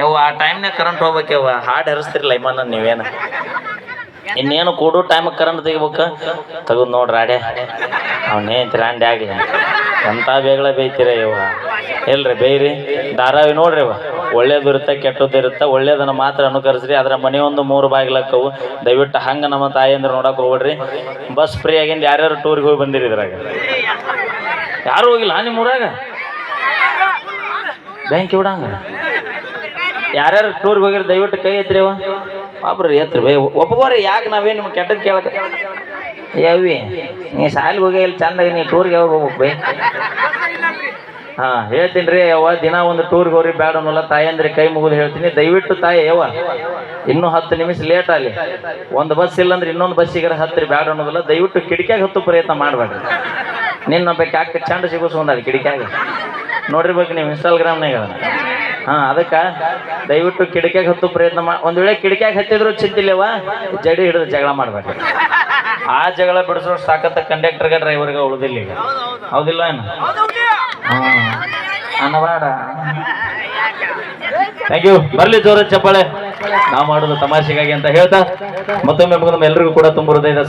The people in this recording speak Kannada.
ಯವ್ವ, ಆ ಟೈಮ್ನಾಗ ಕರೆಂಟ್ ಹೋಗ್ಬೇಕವ್ವ ಹಾಡು ಹರಿಸ್ತಿರ್ಲ ಇಮಾನ ನೀವೇನು? ಇನ್ನೇನು ಕೊಡೋ ಟೈಮಿಗೆ ಕರೆಂಟ್ ತೆಗಿಬೇಕು? ತೆಗೆದು ನೋಡ್ರಿ ಆಡೆ ಅವನೇ ತಿರಾಂಡಿ ಆಗಲಿ. ಎಂಥ ಬೇಗಳ ಬೇಯ್ತೀರ ಇವ ಎಲ್ರಿ ಬೇಯ್ರಿ. ಧಾರಾವಿ ನೋಡ್ರಿ ಇವ ಒಳ್ಳೇದು ಇರುತ್ತೆ, ಕೆಟ್ಟದ್ದು ಇರುತ್ತೆ. ಒಳ್ಳೇದನ್ನ ಮಾತ್ರ ಅನುಕರಿಸ್ರಿ. ಅದರ ಮನೆ ಒಂದು ಮೂರು ಬಾಗಿಲಕ್ಕವು ದಯವಿಟ್ಟು ಹಂಗೆ ನಮ್ಮ ತಾಯಿ ಅಂದ್ರೆ ನೋಡಕ್ಕೆ ಹೋಗ್ಬಿಡ್ರಿ. ಬಸ್ ಫ್ರೀ ಆಗಿಂದ ಯಾರ್ಯಾರು ಟೂರಿಗೆ ಹೋಗಿ ಬಂದಿರಿ ಇದ್ರಾಗ? ಯಾರು ಹೋಗಿಲ್ಲ ನಿಮ್ಮ ಊರಾಗ? ಬ್ಯಾಂಕ್ ಬಿಡಂಗ ಯಾರ್ಯಾರು ಟೂರ್ಗೆ ಹೋಗಿರ ದಯವಿಟ್ಟು ಕೈ ಎತ್ತಿರಿ ಅವ ಒಬ್ರು ಎತ್ರಿ ಬೈ. ಒಬ್ಬಗೋರಿ ಯಾಕೆ ನಾವೇ ನಿಮ್ಗೆ ಕೆಟ್ಟದ್ದು ಕೇಳಕ್ಕೆ ಯಾವಿ ನೀ ಸಾಲಿಗೆ ಹೋಗಿ ಇಲ್ಲಿ, ಚಂದಾಗಿ ನೀ ಟೂರ್ಗೆ ಯಾವಾಗ ಹೋಗ್ಬೇಕು ಬೈ? ಹಾಂ, ಹೇಳ್ತೀನಿ ರೀ ಯಾವ ದಿನ ಒಂದು ಟೂರ್ಗೆ ಹೋಗ್ರಿ ಬೇಡ ಅನ್ನೋಲ್ಲ. ತಾಯಿ ಅಂದ್ರೆ ಕೈ ಮುಗಿದು ಹೇಳ್ತೀನಿ. ದಯವಿಟ್ಟು ತಾಯಿ ಯಾವ ಇನ್ನೂ ಹತ್ತು ನಿಮಿಷ ಲೇಟ್ ಆಗಲಿ. ಒಂದು ಬಸ್ ಇಲ್ಲ ಅಂದ್ರೆ ಇನ್ನೊಂದು ಬಸ್ಸಿಗಾರ ಹತ್ತಿರ ಬೇಡ ಅನ್ನೋದಿಲ್ಲ. ದಯವಿಟ್ಟು ಕಿಟಕಿಯಾಗಿ ಹತ್ತು ಪ್ರಯತ್ನ ಮಾಡಬೇಡ್ರಿ. ನಿನ್ನ ಬೇಕು ಯಾಕೆ ಚಂಡ ಅಲ್ಲಿ ಕಿಟಕಿಯಾಗ. ನೋಡಿರ್ಬೇಕು ನೀವು ಇನ್ಸ್ಟಾಗ್ರಾಮ್ನಾಗ ಹಾಂ, ಅದಕ್ಕೆ ದಯವಿಟ್ಟು ಕಿಡಿಕ್ಯಾಗ ಹತ್ತು ಪ್ರಯತ್ನ ಮಾ ಒಂದು ವೇಳೆ ಕಿಟಕಿಯಾಗ ಹತ್ತಿದ್ರು ಚಿಂತಿಲ್ಲವ? ಜಡಿ ಹಿಡಿದು ಜಗಳ ಮಾಡ್ಬೇಕು ಆ ಜಗಳ ಬಿಡಿಸೋ ಸಾಕತ್ತ ಕಂಡಕ್ಟರ್ಗೆ ಡ್ರೈವರ್ಗೆ ಉಳಿದಿಲ್ಲ ಈಗ. ಹೌದಿಲ್ಲ ಏನು? ಹಾಂ. ಅನ್ನಬೇಡ ಥ್ಯಾಂಕ್ ಯು ಬರಲಿ ಜೋರ ಚಪ್ಪಾಳೆ. ನಾವು ಮಾಡೋದು ತಮಾಷೆಗಾಗಿ ಅಂತ ಹೇಳ್ತಾ, ಮತ್ತೊಮ್ಮೆ ಎಲ್ರಿಗೂ ಕೂಡ ತುಂಬ ಹೃದಯದ